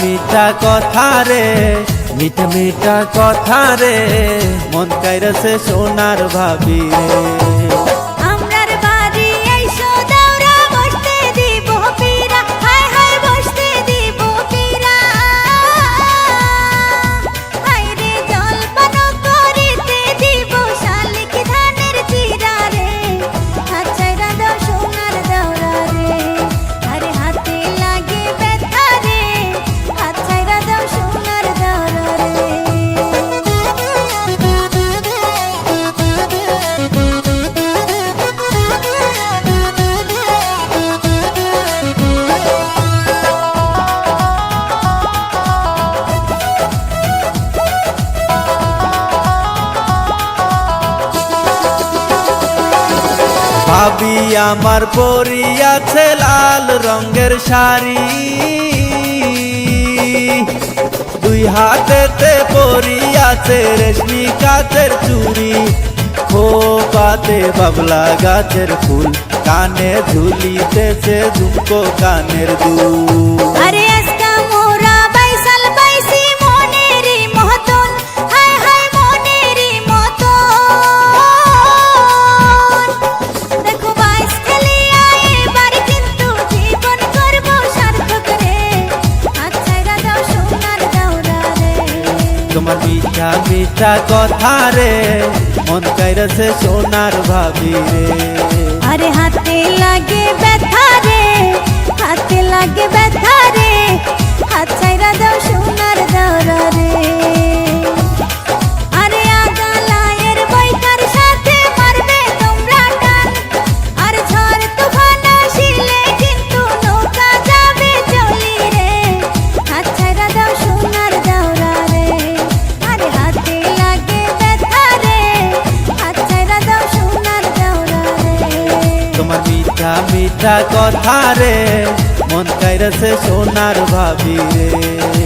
মিঠা কথা রে মিঠা মিঠা কথা রে মন কাইরছে সোনার ভাবি রে। ভাবি, আমার পরিয়াছে লাল রঙের শাড়ি। দুই হাতেতে পরিয়াছে রেশমি কাচের চুড়ি। খোপাতে বাবলা গাছের ফুল, কানে ঝুলিতেছে ঝুমকো কানের দুল। তোমার মিঠা মিঠা কথা রে মন কাইরছে সোনার ভাবি রে। আরে হাতে লাগে মিঠা কথা রে। মন কাইরাছে সোনার ভাবি রে।